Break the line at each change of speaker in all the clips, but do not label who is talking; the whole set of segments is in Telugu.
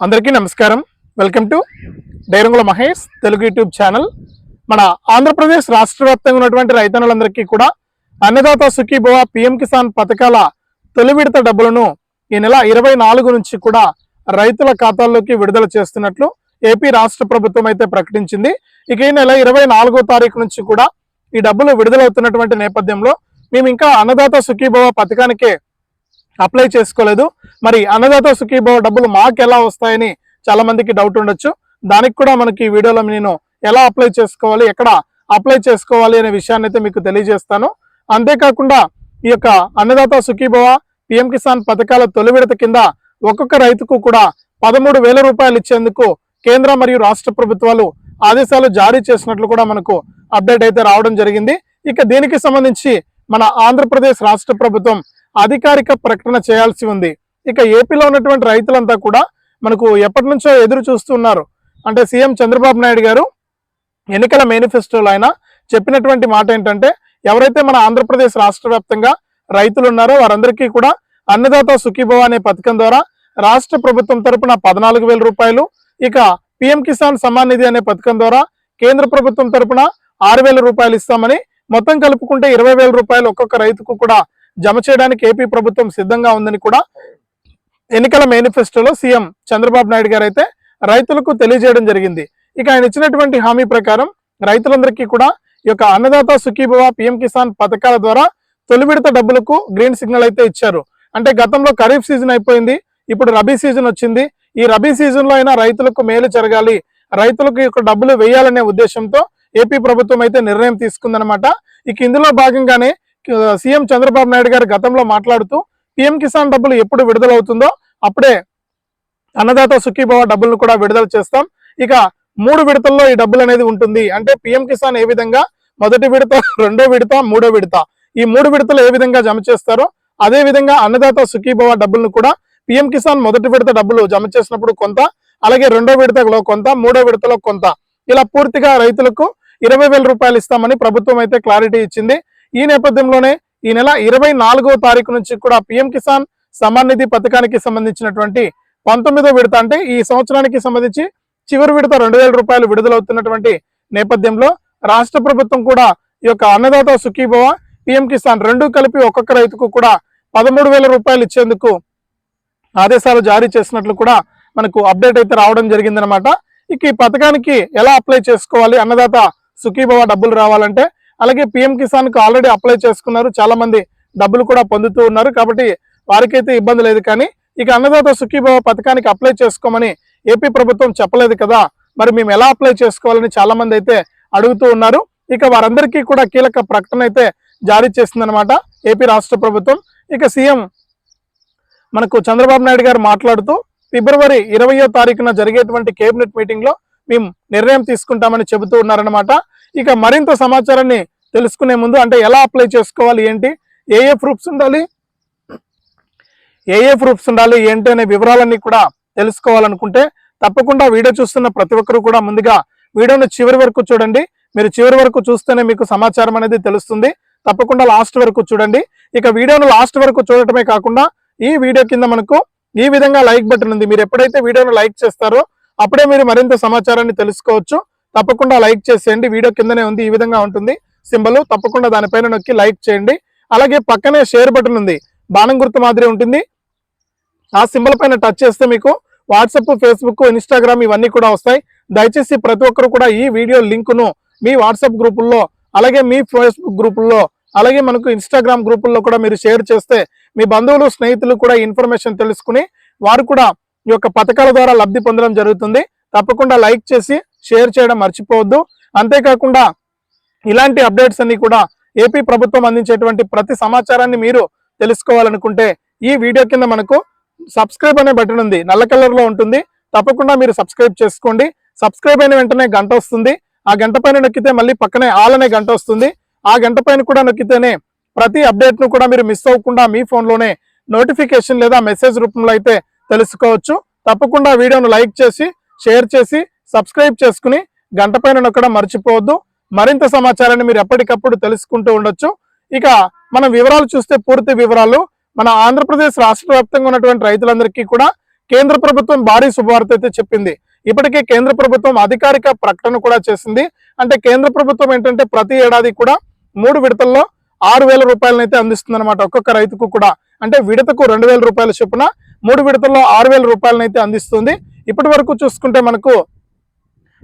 అందరికీ నమస్కారం. Welcome to డైరంగుల Mahesh Telugu YouTube channel. మన ఆంధ్రప్రదేశ్ రాష్ట్ర వ్యాప్తంగా ఉన్నటువంటి రైతన్నులందరికీ కూడా అన్నదాత సుఖీభవ పిఎం కిసాన్ పథకాల తొలి విడత డబ్బులను ఈ నెల ఇరవై నాలుగు నుంచి కూడా రైతుల ఖాతాల్లోకి విడుదల చేస్తున్నట్లు ఏపీ రాష్ట్ర ప్రభుత్వం అయితే ప్రకటించింది. ఇక ఈ నెల ఇరవై నాలుగో తారీఖు నుంచి కూడా ఈ డబ్బులు విడుదలవుతున్నటువంటి నేపథ్యంలో మేము ఇంకా అన్నదాత సుఖీభవ పథకానికే అప్లై చేసుకోలేదు. మరి అన్నదాత సుఖీభవ డబ్బులు మాకు ఎలా వస్తాయని చాలా మందికి డౌట్ ఉండొచ్చు. దానికి కూడా మనకి ఈ వీడియోలో నేను ఎలా అప్లై చేసుకోవాలి ఎక్కడ అప్లై చేసుకోవాలి అనే విషయాన్ని అయితే మీకు తెలియజేస్తాను. అంతేకాకుండా ఈ యొక్క అన్నదాత సుఖీభవ పిఎం కిసాన్ పథకాల తొలి విడత కింద ఒక్కొక్క రైతుకు కూడా పదమూడు వేల రూపాయలు ఇచ్చేందుకు కేంద్ర మరియు రాష్ట్ర ప్రభుత్వాలు ఆదేశాలు జారీ చేసినట్లు కూడా మనకు అప్డేట్ అయితే రావడం జరిగింది. ఇక దీనికి సంబంధించి మన ఆంధ్రప్రదేశ్ రాష్ట్ర ప్రభుత్వం అధికారిక ప్రకటన చేయాల్సి ఉంది. ఇక ఏపీలో ఉన్నటువంటి రైతులంతా కూడా మనకు ఎప్పటి నుంచో ఎదురు చూస్తున్నారు అంటే సీఎం చంద్రబాబు నాయుడు గారు ఎన్నికల మేనిఫెస్టోలో ఆయన చెప్పినటువంటి మాట ఏంటంటే ఎవరైతే మన ఆంధ్రప్రదేశ్ రాష్ట్ర వ్యాప్తంగా రైతులు ఉన్నారో వారందరికీ కూడా అన్నదాత సుఖీభవ అనే పథకం ద్వారా రాష్ట్ర ప్రభుత్వం తరపున పద్నాలుగు వేల రూపాయలు ఇక పిఎం కిసాన్ సమ్మాన్ నిధి అనే పథకం ద్వారా కేంద్ర ప్రభుత్వం తరపున ఆరు వేల రూపాయలు ఇస్తామని మొత్తం కలుపుకుంటే ఇరవై వేల రూపాయలు ఒక్కొక్క రైతుకు కూడా జమ చేయడానికి ఏపీ ప్రభుత్వం సిద్ధంగా ఉందని కూడా ఎన్నికల మేనిఫెస్టోలో సీఎం చంద్రబాబు నాయుడు గారు అయితే రైతులకు తెలియజేయడం జరిగింది. ఇక ఆయన ఇచ్చినటువంటి హామీ ప్రకారం రైతులందరికీ కూడా ఈ యొక్క అన్నదాత సుఖీభవ పిఎం కిసాన్ పథకాల ద్వారా తొలి విడత డబ్బులకు గ్రీన్ సిగ్నల్ అయితే ఇచ్చారు. అంటే గతంలో ఖరీఫ్ సీజన్ అయిపోయింది ఇప్పుడు రబీ సీజన్ వచ్చింది. ఈ రబీ సీజన్లో అయినా రైతులకు మేలు జరగాలి రైతులకు ఈ యొక్క డబ్బులు వేయాలనే ఉద్దేశంతో ఏపీ ప్రభుత్వం అయితే నిర్ణయం తీసుకుందనమాట ఇక ఇందులో భాగంగానే సీఎం చంద్రబాబు నాయుడు గారు గతంలో మాట్లాడుతూ పిఎం కిసాన్ డబ్బులు ఎప్పుడు విడుదలవుతుందో అప్పుడే అన్నదాత సుఖీభవ డబ్బులను కూడా విడుదల చేస్తాం. ఇక మూడు విడతల్లో ఈ డబ్బులు అనేది ఉంటుంది. అంటే పిఎం కిసాన్ ఏ విధంగా? మొదటి విడత రెండో విడత మూడో విడత. ఈ మూడు విడతలు ఏ విధంగా జమ చేస్తారో అదే విధంగా అన్నదాత సుఖీభవ డబ్బులను కూడా పిఎం కిసాన్ మొదటి విడత డబ్బులు జమ చేసినప్పుడు కొంత అలాగే రెండో విడతలో కొంత మూడో విడతలో కొంత. ఇలా పూర్తిగా రైతులకు ఇరవై వేల రూపాయలు ఇస్తామని ప్రభుత్వం అయితే క్లారిటీ ఇచ్చింది. ఈ నేపథ్యంలోనే ఈ నెల ఇరవై నాలుగో తారీఖు నుంచి కూడా పిఎం కిసాన్ సమాన్ నిధి పథకానికి సంబంధించినటువంటి పంతొమ్మిదో విడత అంటే ఈ సంవత్సరానికి సంబంధించి చివరి విడత రెండు వేల రూపాయలు విడుదలవుతున్నటువంటి నేపథ్యంలో రాష్ట్ర ప్రభుత్వం కూడా ఈ యొక్క అన్నదాత సుఖీభవ పిఎం కిసాన్ రెండు కలిపి ఒక్కొక్క రైతుకు కూడా పదమూడు వేల రూపాయలు ఇచ్చేందుకు ఆదేశాలు జారీ చేసినట్లు కూడా మనకు అప్డేట్ అయితే రావడం జరిగిందనమాట ఇక ఈ పథకానికి ఎలా అప్లై చేసుకోవాలి? అన్నదాత సుఖీభవ డబ్బులు రావాలంటే అలాగే పిఎం కిసాన్కు ఆల్రెడీ అప్లై చేసుకున్నారు. చాలా మంది డబ్బులు కూడా పొందుతూ ఉన్నారు. కాబట్టి వారికైతే ఇబ్బంది లేదు. కానీ ఇక అన్నదాత సుఖీభవ పథకానికి అప్లై చేసుకోమని ఏపీ ప్రభుత్వం చెప్పలేదు కదా. మరి మేము ఎలా అప్లై చేసుకోవాలని చాలా మంది అయితే అడుగుతూ ఉన్నారు. ఇక వారందరికీ కూడా కీలక ప్రకటన అయితే జారీ చేసిందనమాట ఏపీ రాష్ట్ర ప్రభుత్వం. ఇక సీఎం మనకు చంద్రబాబు నాయుడు గారు మాట్లాడుతూ ఫిబ్రవరి ఇరవయో తారీఖున జరిగేటువంటి కేబినెట్ మీటింగ్లో మేము నిర్ణయం తీసుకుంటామని చెబుతూ ఉన్నారనమాట ఇక మరింత సమాచారాన్ని తెలుసుకునే ముందు అంటే ఎలా అప్లై చేసుకోవాలి ఏంటి ఏ ఏ ప్రూఫ్స్ ఉండాలి ఏ ఏ ప్రూఫ్స్ ఉండాలి ఏంటి అనే వివరాలన్నీ కూడా తెలుసుకోవాలనుకుంటే తప్పకుండా వీడియో చూస్తున్న ప్రతి ఒక్కరు కూడా ముందుగా వీడియోను చివరి వరకు చూడండి. మీరు చివరి వరకు చూస్తేనే మీకు సమాచారం అనేది తెలుస్తుంది. తప్పకుండా లాస్ట్ వరకు చూడండి. ఇక వీడియోను లాస్ట్ వరకు చూడటమే కాకుండా ఈ వీడియో కింద మనకు ఈ విధంగా లైక్ బటన్ ఉంది. మీరు ఎప్పుడైతే వీడియోను లైక్ చేస్తారో అప్పుడే మీరు మరింత సమాచారాన్ని తెలుసుకోవచ్చు. తప్పకుండా లైక్ చేసేయండి. వీడియో కిందనే ఉంది ఈ విధంగా ఉంటుంది. సింబల్ తప్పకుండా దానిపైన నొక్కి లైక్ చేయండి. అలాగే పక్కనే షేర్ బటన్ ఉంది. బాణం గుర్తు మాదిరి ఉంటుంది. ఆ సింబల్ పైన టచ్ చేస్తే మీకు వాట్సాప్ ఫేస్బుక్ ఇన్స్టాగ్రామ్ ఇవన్నీ కూడా వస్తాయి. దయచేసి ప్రతి ఒక్కరు కూడా ఈ వీడియో లింకును మీ వాట్సాప్ గ్రూపుల్లో అలాగే మీ ఫేస్బుక్ గ్రూపుల్లో అలాగే మనకు ఇన్స్టాగ్రామ్ గ్రూపుల్లో కూడా మీరు షేర్ చేస్తే మీ బంధువులు స్నేహితులు కూడా ఇన్ఫర్మేషన్ తెలుసుకుని వారు కూడా ఈ యొక్క పథకాల ద్వారా లబ్ధి పొందడం జరుగుతుంది. తప్పకుండా లైక్ చేసి షేర్ చేయడం మర్చిపోవద్దు. అంతేకాకుండా ఇలాంటి అప్డేట్స్ అన్ని కూడా ఏపీ ప్రభుత్వం అందించేటువంటి ప్రతి సమాచారాన్ని మీరు తెలుసుకోవాలనుకుంటే ఈ వీడియో కింద మనకు సబ్స్క్రైబ్ అనే బటన్ ఉంది. నల్ల కలర్లో ఉంటుంది. తప్పకుండా మీరు సబ్స్క్రైబ్ చేసుకోండి. సబ్స్క్రైబ్ అయిన వెంటనే గంట వస్తుంది. ఆ గంట పైన నొక్కితే మళ్ళీ పక్కనే ఆల్ అనే గంట వస్తుంది. ఆ గంట పైన కూడా నొక్కితేనే ప్రతి అప్డేట్ను కూడా మీరు మిస్ అవ్వకుండా మీ ఫోన్లోనే నోటిఫికేషన్ లేదా మెసేజ్ రూపంలో అయితే తెలుసుకోవచ్చు. తప్పకుండా వీడియోను లైక్ చేసి షేర్ చేసి సబ్స్క్రైబ్ చేసుకుని గంట పైన నొక్కడం మర్చిపోవద్దు. మరింత సమాచారాన్ని మీరు ఎప్పటికప్పుడు తెలుసుకుంటూ ఉండొచ్చు. ఇక మనం వివరాలు చూస్తే పూర్తి వివరాలు. మన ఆంధ్రప్రదేశ్ రాష్ట్ర వ్యాప్తంగా ఉన్నటువంటి రైతులందరికీ కూడా కేంద్ర ప్రభుత్వం భారీ శుభవార్త అయితే చెప్పింది. ఇప్పటికే కేంద్ర ప్రభుత్వం అధికారిక ప్రకటన కూడా చేసింది. అంటే కేంద్ర ప్రభుత్వం ఏంటంటే ప్రతి ఏడాది కూడా మూడు విడతల్లో ఆరు వేల రూపాయలనైతే అందిస్తుంది అనమాట ఒక్కొక్క రైతుకు కూడా. అంటే విడతకు రెండు వేల రూపాయల చొప్పున మూడు విడతల్లో ఆరు వేల రూపాయలనైతే అందిస్తుంది. ఇప్పటి వరకు చూసుకుంటే మనకు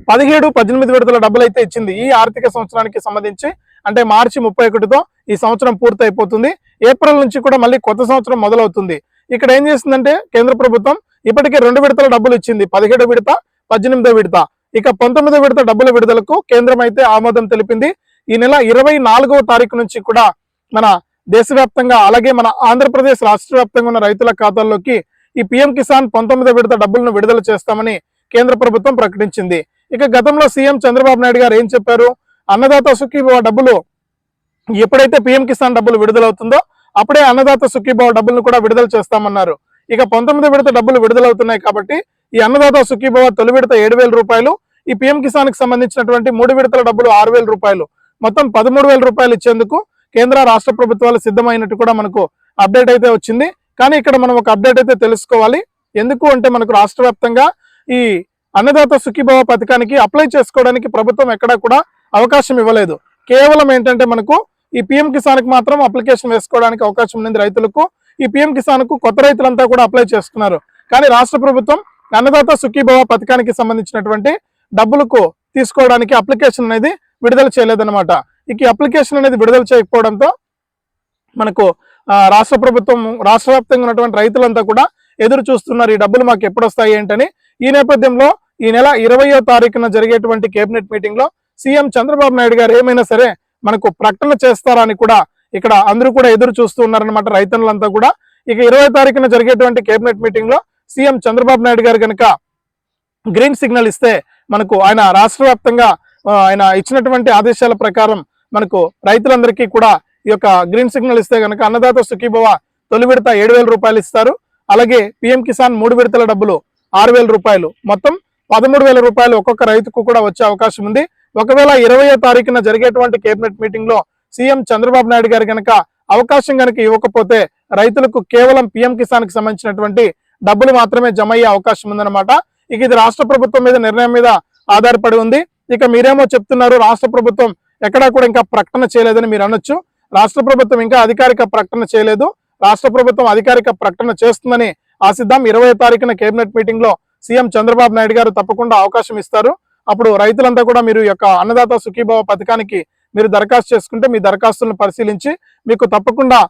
పదిహేడు పద్దెనిమిది విడతల డబ్బులు అయితే ఇచ్చింది. ఈ ఆర్థిక సంవత్సరానికి సంబంధించి అంటే మార్చి ముప్పై ఒకటితో ఈ సంవత్సరం పూర్తయిపోతుంది. ఏప్రిల్ నుంచి కూడా మళ్ళీ కొత్త సంవత్సరం మొదలవుతుంది. ఇక్కడ ఏం చేసిందంటే కేంద్ర ప్రభుత్వం ఇప్పటికే రెండు విడతల డబ్బులు ఇచ్చింది. పదిహేడు విడత పద్దెనిమిదో విడత. ఇక పంతొమ్మిదో విడత డబ్బుల విడుదలకు కేంద్రం అయితే ఆమోదం తెలిపింది. ఈ నెల ఇరవై నాలుగవ తారీఖు నుంచి కూడా మన దేశవ్యాప్తంగా అలాగే మన ఆంధ్రప్రదేశ్ రాష్ట్ర వ్యాప్తంగా ఉన్న రైతుల ఖాతాల్లోకి ఈ పిఎం కిసాన్ పంతొమ్మిదో విడత డబ్బులను విడుదల చేస్తామని కేంద్ర ప్రభుత్వం ప్రకటించింది. ఇక గతంలో సీఎం చంద్రబాబు నాయుడు గారు ఏం చెప్పారు? అన్నదాత సుఖీభావ డబ్బులు ఎప్పుడైతే పిఎం కిసాన్ డబ్బులు విడుదలవుతుందో అప్పుడే అన్నదాత సుఖీభావ డబ్బులను కూడా విడుదల చేస్తామన్నారు. ఇక పంతొమ్మిది విడత డబ్బులు విడుదలవుతున్నాయి కాబట్టి ఈ అన్నదాత సుఖీభావ తొలి విడత ఏడు రూపాయలు ఈ పిఎం కిసాన్కి సంబంధించినటువంటి మూడు విడతల డబ్బులు ఆరు వేల రూపాయలు. మొత్తం పదమూడు వేల రూపాయలు ఇచ్చేందుకు కేంద్ర రాష్ట్ర ప్రభుత్వాలు సిద్ధమైనట్టు కూడా మనకు అప్డేట్ అయితే వచ్చింది. కానీ ఇక్కడ మనం ఒక అప్డేట్ అయితే తెలుసుకోవాలి. ఎందుకు అంటే మనకు రాష్ట్ర వ్యాప్తంగా ఈ అన్నదాత సుఖీభవ పథకానికి అప్లై చేసుకోవడానికి ప్రభుత్వం ఎక్కడా కూడా అవకాశం ఇవ్వలేదు. కేవలం ఏంటంటే మనకు ఈ పిఎం కిసాన్కి మాత్రం అప్లికేషన్ వేసుకోవడానికి అవకాశం ఉంది రైతులకు. ఈ పిఎం కిసాన్కు కొత్త రైతులంతా కూడా అప్లై చేస్తున్నారు. కానీ రాష్ట్ర ప్రభుత్వం అన్నదాత సుఖీభవ పథకానికి సంబంధించినటువంటి డబ్బులకు తీసుకోవడానికి అప్లికేషన్ అనేది విడుదల చేయలేదన్నమాట. ఇక ఈ అప్లికేషన్ అనేది విడుదల చేయకపోవడంతో మనకు రాష్ట్ర ప్రభుత్వం రాష్ట్ర వ్యాప్తంగా ఉన్నటువంటి రైతులంతా కూడా ఎదురు చూస్తున్నారు. ఈ డబ్బులు మాకు ఎప్పుడు వస్తాయి ఏంటని ఈ నేపథ్యంలో ఈ నెల ఇరవయో తారీఖున జరిగేటువంటి కేబినెట్ మీటింగ్లో సీఎం చంద్రబాబు నాయుడు గారు ఏమైనా సరే మనకు ప్రకటన చేస్తారా అని కూడా ఇక్కడ అందరూ కూడా ఎదురు చూస్తూ ఉన్నారనమాట రైతన్నులంతా కూడా. ఇక ఇరవై తారీఖున జరిగేటువంటి కేబినెట్ మీటింగ్లో సీఎం చంద్రబాబు నాయుడు గారు కనుక గ్రీన్ సిగ్నల్ ఇస్తే మనకు ఆయన రాష్ట్ర వ్యాప్తంగా ఆయన ఇచ్చినటువంటి ఆదేశాల ప్రకారం మనకు రైతులందరికీ కూడా ఈ యొక్క గ్రీన్ సిగ్నల్ ఇస్తే కనుక అన్నదాత సుఖీభవ తొలి విడత ఏడు వేల రూపాయలు ఇస్తారు. అలాగే పిఎం కిసాన్ మూడు విడతల డబ్బులు ఆరు వేల రూపాయలు. మొత్తం పదమూడు వేల రూపాయలు ఒక్కొక్క రైతుకు కూడా వచ్చే అవకాశం ఉంది. ఒకవేళ ఇరవయో తారీఖున జరిగేటువంటి కేబినెట్ మీటింగ్లో సీఎం చంద్రబాబు నాయుడు గారు కనుక అవకాశం కనుక ఇవ్వకపోతే రైతులకు కేవలం పిఎం కిసాన్కి సంబంధించినటువంటి డబ్బులు మాత్రమే జమ అయ్యే అవకాశం ఉందన్నమాట. ఇక ఇది రాష్ట్ర ప్రభుత్వం మీద నిర్ణయం మీద ఆధారపడి ఉంది. ఇక మీరేమో చెప్తున్నారు రాష్ట్ర ప్రభుత్వం ఎక్కడా కూడా ఇంకా ప్రకటన చేయలేదని మీరు అనొచ్చు. రాష్ట్ర ప్రభుత్వం ఇంకా అధికారిక ప్రకటన చేయలేదు. రాష్ట్ర ప్రభుత్వం అధికారిక ప్రకటన చేస్తుందని ఆశిద్దాం. ఇరవై తారీఖున కేబినెట్ మీటింగ్లో సీఎం చంద్రబాబు నాయుడు గారు తప్పకుండా అవకాశం ఇస్తారు. అప్పుడు రైతులంతా కూడా మీరు యొక్క అన్నదాత సుఖీభావ పథకానికి మీరు దరఖాస్తు చేసుకుంటే మీ దరఖాస్తులను పరిశీలించి మీకు తప్పకుండా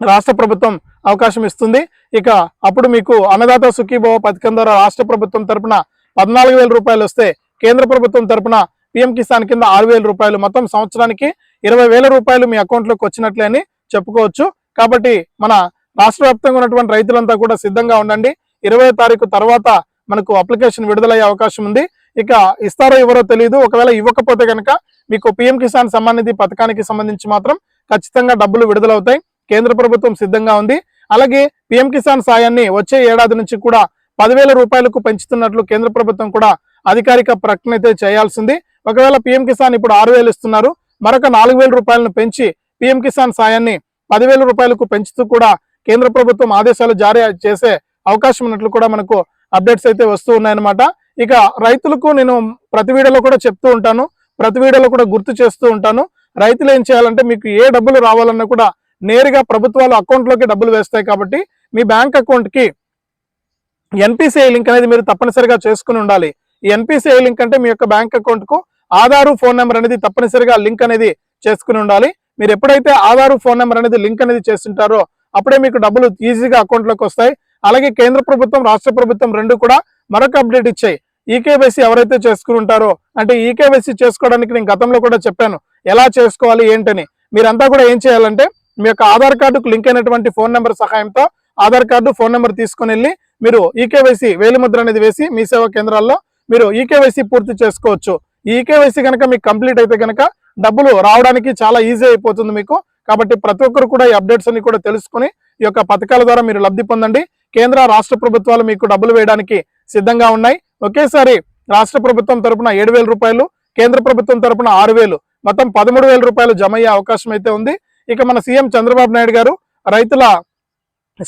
రాష్ట్ర ప్రభుత్వం అవకాశం ఇస్తుంది. ఇక అప్పుడు మీకు అన్నదాత సుఖీభావ పథకం ద్వారా రాష్ట్ర ప్రభుత్వం తరపున పద్నాలుగు వేల రూపాయలు వస్తే కేంద్ర ప్రభుత్వం తరపున పిఎం కిసాన్ కింద ఆరు వేల రూపాయలు మొత్తం సంవత్సరానికి ఇరవై వేల రూపాయలు మీ అకౌంట్లోకి వచ్చినట్లే అని చెప్పుకోవచ్చు. కాబట్టి మన రాష్ట్ర వ్యాప్తంగా ఉన్నటువంటి రైతులంతా కూడా సిద్ధంగా ఉండండి. ఇరవై తారీఖు తర్వాత మనకు అప్లికేషన్ విడుదలయ్యే అవకాశం ఉంది. ఇక ఇస్తారో ఎవరో తెలియదు ఒకవేళ ఇవ్వకపోతే కనుక మీకు పిఎం కిసాన్ సమ్మాన్ పథకానికి సంబంధించి మాత్రం ఖచ్చితంగా డబ్బులు విడుదలవుతాయి. కేంద్ర ప్రభుత్వం సిద్ధంగా ఉంది. అలాగే పిఎం కిసాన్ సాయాన్ని వచ్చే ఏడాది నుంచి కూడా పదివేల రూపాయలకు పెంచుతున్నట్లు కేంద్ర ప్రభుత్వం కూడా అధికారిక ప్రకటన అయితే చేయాల్సింది. ఒకవేళ పిఎం కిసాన్ ఇప్పుడు ఆరు వేలు ఇస్తున్నారు. మరొక నాలుగు వేల రూపాయలను పెంచి పిఎం కిసాన్ సాయాన్ని పదివేల రూపాయలకు పెంచుతూ కూడా కేంద్ర ప్రభుత్వం ఆదేశాలు జారీ చేసే అవకాశం ఉన్నట్లు కూడా మనకు అప్డేట్స్ అయితే వస్తూ ఉన్నాయన్నమాట. ఇక రైతులకు నేను ప్రతి వీడియోలో కూడా చెప్తూ ఉంటాను. ప్రతి వీడియోలో కూడా గుర్తు చేస్తూ ఉంటాను. రైతులు ఏం చేయాలంటే మీకు ఏ డబ్బులు రావాలన్నా కూడా నేరుగా ప్రభుత్వాలు అకౌంట్లోకి డబ్బులు వేస్తాయి కాబట్టి మీ బ్యాంక్ అకౌంట్కి ఎన్పిసిఐ లింక్ అనేది మీరు తప్పనిసరిగా చేసుకుని ఉండాలి. ఈ ఎన్పిసిఐ లింక్ అంటే మీ యొక్క బ్యాంక్ అకౌంట్కు ఆధారు ఫోన్ నెంబర్ అనేది తప్పనిసరిగా లింక్ అనేది చేసుకుని ఉండాలి. మీరు ఎప్పుడైతే ఆధారు ఫోన్ నెంబర్ అనేది లింక్ అనేది చేస్తుంటారో అప్పుడే మీకు డబ్బులు ఈజీగా అకౌంట్లోకి వస్తాయి. అలాగే కేంద్ర ప్రభుత్వం రాష్ట్ర ప్రభుత్వం రెండు కూడా మరొక అప్డేట్ ఇచ్చాయి. ఈకేవైసీ ఎవరైతే చేసుకుని ఉంటారో అంటే ఈకేవైసీ చేసుకోవడానికి నేను గతంలో కూడా చెప్పాను. ఎలా చేసుకోవాలి ఏంటని. మీరంతా కూడా ఏం చేయాలంటే మీ యొక్క ఆధార్ కార్డుకు లింక్ అయినటువంటి ఫోన్ నెంబర్ సహాయంతో ఆధార్ కార్డు ఫోన్ నెంబర్ తీసుకుని వెళ్ళి మీరు ఈకేవైసీ వేలిముద్ర అనేది వేసి మీ సేవా కేంద్రాల్లో మీరు ఈకేవైసీ పూర్తి చేసుకోవచ్చు. ఈ ఈకేవైసీ కనుక మీకు కంప్లీట్ అయితే కనుక డబ్బులు రావడానికి చాలా ఈజీ అయిపోతుంది మీకు. కాబట్టి ప్రతి ఒక్కరు కూడా ఈ అప్డేట్స్ అన్ని కూడా తెలుసుకుని ఈ యొక్క పథకాల ద్వారా మీరు లబ్ధి పొందండి. కేంద్ర రాష్ట్ర ప్రభుత్వాలు మీకు డబ్బులు వేయడానికి సిద్ధంగా ఉన్నాయి. ఒకేసారి రాష్ట్ర ప్రభుత్వం తరపున ఏడు వేల రూపాయలు కేంద్ర ప్రభుత్వం తరపున ఆరు వేలు మొత్తం పదమూడు వేల రూపాయలు జమ అయ్యే అవకాశం అయితే ఉంది. ఇక మన సీఎం చంద్రబాబు నాయుడు గారు రైతుల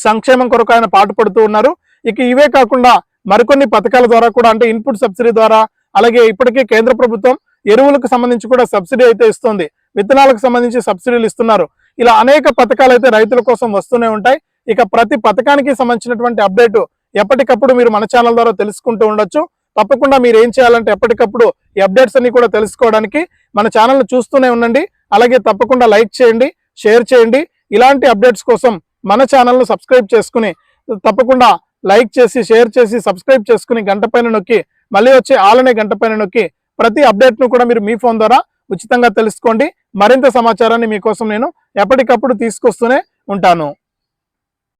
సంక్షేమం కొరకు ఆయన పాటుపడుతూ ఉన్నారు. ఇక ఇవే కాకుండా మరికొన్ని పథకాల ద్వారా కూడా అంటే ఇన్పుట్ సబ్సిడీ ద్వారా అలాగే ఇప్పటికే కేంద్ర ప్రభుత్వం ఎరువులకు సంబంధించి కూడా సబ్సిడీ అయితే ఇస్తుంది. విత్తనాలకు సంబంధించి సబ్సిడీలు ఇస్తున్నారు. ఇలా అనేక పథకాలు అయితే రైతుల కోసం వస్తూనే ఉంటాయి. ఇక ప్రతి పథకానికి సంబంధించినటువంటి అప్డేట్ ఎప్పటికప్పుడు మీరు మన ఛానల్ ద్వారా తెలుసుకుంటూ ఉండొచ్చు. తప్పకుండా మీరు ఏం చేయాలంటే ఎప్పటికప్పుడు ఈ అప్డేట్స్ అన్ని కూడా తెలుసుకోవడానికి మన ఛానల్ చూస్తూనే ఉండండి. అలాగే తప్పకుండా లైక్ చేయండి షేర్ చేయండి. ఇలాంటి అప్డేట్స్ కోసం మన ఛానల్ను సబ్స్క్రైబ్ చేసుకుని తప్పకుండా లైక్ చేసి షేర్ చేసి సబ్స్క్రైబ్ చేసుకుని గంట పైన నొక్కి మళ్ళీ వచ్చే ఆలనే గంట పైన నొక్కి ప్రతి అప్డేట్ను కూడా మీరు మీ ఫోన్ ద్వారా ఉచితంగా తెలుసుకోండి. మరింత సమాచారాన్ని మీకోసం నేను ఎప్పటికప్పుడు తీసుకొస్తూనే ఉంటాను.